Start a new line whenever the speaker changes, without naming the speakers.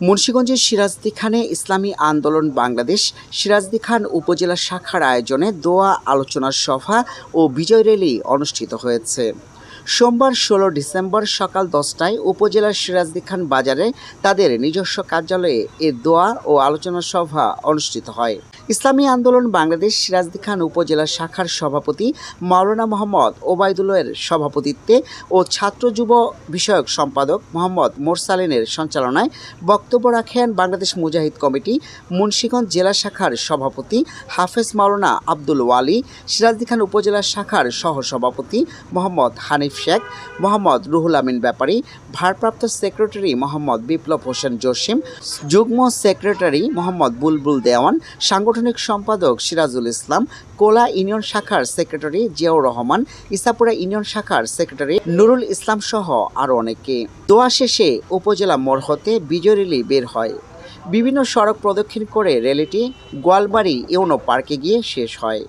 মুন্সিগঞ্জের সিরাজদি খানে ইসলামী আন্দোলন বাংলাদেশ, সিরাজদি খান উপজেলা শাখার আয়োজনে দোয়া আলোচনা সভা ও বিজয় র্যালি অনুষ্ঠিত হয়েছে। সোমবার ষোলো ডিসেম্বর সকাল দশটায় উপজেলার সিরাজদি খান বাজারে তাদের নিজস্ব কার্যালয়ে এ দোয়া ও আলোচনা সভা অনুষ্ঠিত হয়। ইসলামী আন্দোলন বাংলাদেশ সিরাজদি খান উপজেলা শাখার সভাপতি মাওলানা মোহাম্মদ ওবায়দুল্লাহের সভাপতিত্বে ও ছাত্র যুব বিষয়ক সম্পাদক মোহাম্মদ মোরসালিনের সঞ্চালনায় বক্তব্য রাখেন বাংলাদেশ মুজাহিদ কমিটি, মুন্সীগঞ্জ জেলা শাখার সভাপতি হাফেজ মাওলানা আব্দুল ওয়ালি, সিরাজদি খান উপজেলা শাখার সহ সভাপতি মোহাম্মদ হানিফ শেখ, মোহাম্মদ রুহুল আমিন ব্যাপারী, ভারপ্রাপ্ত সেক্রেটারি মোহাম্মদ বিপ্লব হোসেন জসিম, যুগ্ম সেক্রেটারি মোহাম্মদ বুলবুল দেওয়ান, সাংগঠনিক সম্পাদক সিরাজুল ইসলাম, কোলা ইউনিয়ন শাখার সেক্রেটারি জিয়াউর রহমান, ইসাপুরা ইউনিয়ন শাখার সেক্রেটারি নুরুল ইসলাম সহ আরও অনেকে। দোয়া শেষে উপজেলা মোড় হতে বিজয় র্যালি বের হয়। বিভিন্ন সড়ক প্রদক্ষিণ করে র্যালিটি গোয়ালবাড়ি ইউনো পার্কে গিয়ে শেষ হয়।